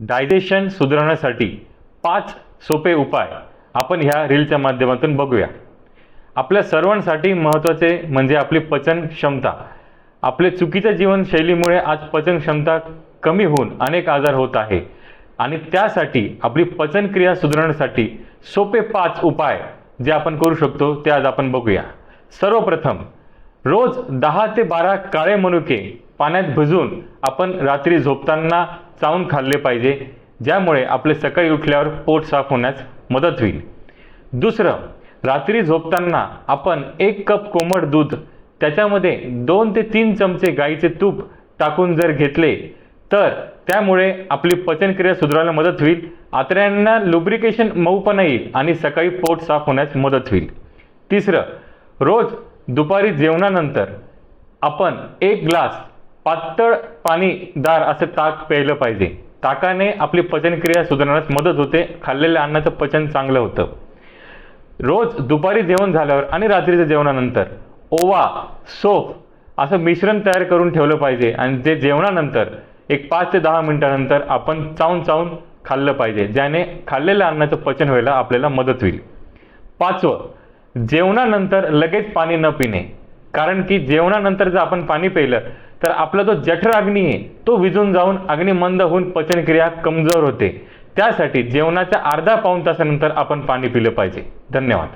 Digestion सुधारण्यासाठी पाच सोपे उपाय आपण ह्या रीलच्या माध्यमातून बघूया. आपल्या सर्वांसाठी महत्त्वाचे म्हणजे आपली पचन क्षमता आपले चुकीच्या जीवनशैलीमुळे आज पचन क्षमता कमी होऊन अनेक आजार होत आहे. आणि त्यासाठी आपली पचनक्रिया सुधारण्यासाठी सोपे पाच उपाय जे आपण करू शकतो ते आज आपण बघूया. सर्वप्रथम रोज दहा ते बारा काळे मनुके पाण्यात भिजून आपण रात्री झोपताना चावून खाल्ले पाहिजे ज्यामुळे आपले सकाळी उठल्यावर पोट साफ होण्यास मदत होईल. दुसरं रात्री झोपताना आपण एक कप कोमट दूध त्याच्यामध्ये दोन ते तीन चमचे गाईचे तूप टाकून जर घेतले तर त्यामुळे आपली पचनक्रिया सुधारायला मदत होईल आतड्यांना लुब्रिकेशन मऊपणा येईल आणि सकाळी पोट साफ होण्यास मदत होईल. तिसरं रोज दुपारी जेवणानंतर आपण एक ग्लास पातळ पाणीदार असं ताक प्यायलं पाहिजे. ताकाने आपली पचनक्रिया सुधारण्यास मदत होते. खाल्लेल्या अन्नाचं पचन चांगलं होतं. रोज दुपारी जेवण झाल्यावर आणि रात्रीच्या जेवणानंतर ओवा सोप असं मिश्रण तयार करून ठेवलं पाहिजे आणि ते जेवणानंतर एक पाच ते दहा मिनिटानंतर आपण चावून चावून खाल्लं पाहिजे ज्याने खाल्लेल्या अन्नाचं पचन व्हायला आपल्याला मदत होईल. पाचवं जेवणानंतर लगेच पाणी न पिणे. कारण की जेवणानंतर जर आपण पाणी पिलं तर आपला जो जठर अग्नी आहे तो विजून जाऊन अग्नी मंद होऊन पचनक्रिया कमजोर होते. त्यासाठी जेवणाच्या अर्धा पाऊण तासानंतर आपण पाणी पिलं पाहिजे. धन्यवाद.